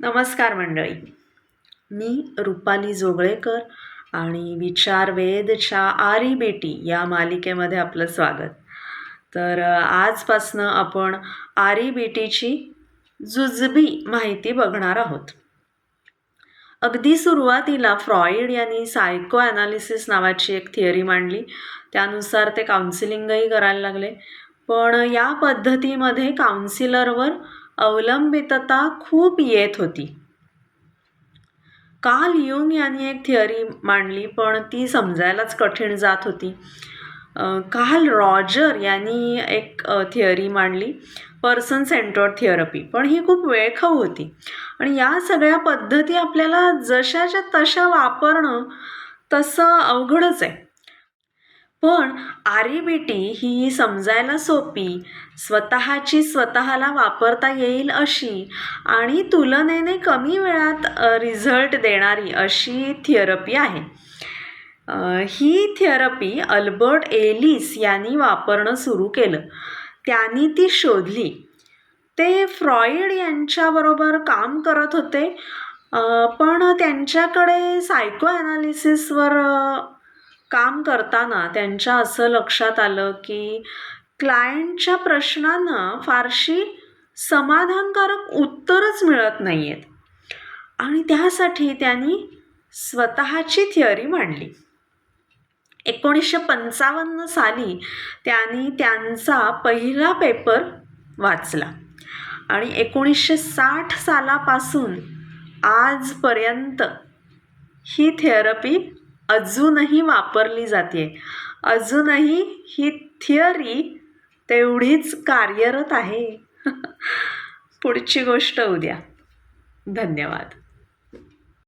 नमस्कार मंडळी. मी रुपाली जोगळेकर आणि विचार वेदच्या आरी बेटी या मालिकेमध्ये आपलं स्वागत. तर आजपासनं आपण आरी बेटीची जुजबी माहिती बघणार आहोत. अगदी सुरुवातीला फ्रॉइड यांनी सायको ॲनालिसिस नावाची एक थिअरी मांडली. त्यानुसार ते काउन्सिलिंगही करायला लागले. पण या पद्धतीमध्ये काउन्सिलरवर अवलंबितता खूप येत होती. काल युंग यांनी एक थिअरी मांडली पण ती समजायलाच कठीण जात होती. काल रॉजर यांनी एक थिअरी मांडली पर्सन सेंटर्ड थिअरपी पण ही खूप वेळखाऊ होती. आणि या सगळ्या पद्धती आपल्याला जशाच्या तशा वापरणं तसं अवघडच आहे. पण आरीबीटी ही समजायला सोपी. स्वतःची स्वतःला वापरता येईल अशी आणि तुलनेने कमी वेळात रिझल्ट देणारी अशी थिअरपी आहे. ही थिअरपी अल्बर्ट एलिस यांनी वापरणं सुरू केलं. त्यांनी ती शोधली. ते फ्रॉईड यांच्याबरोबर काम करत होते पण त्यांच्याकडे सायको ॲनालिसिसवर काम करताना त्यांच्या असं लक्षात आलं की क्लायंटच्या प्रश्नांना फारशी समाधानकारक उत्तरच मिळत नाही आहेत आणि त्यासाठी त्यांनी स्वतःची थिअरी मांडली. एकोणीसशे पंचावन्न साली त्यांनी त्यांचा पहिला पेपर वाचला. आणि एकोणीसशे साठ सालापासून आजपर्यंत ही थेरपी अजूनही वापरली जाते. अजूनही ही थिअरी तेवढीच कार्यरत आहे. पुढची गोष्ट उद्या. धन्यवाद.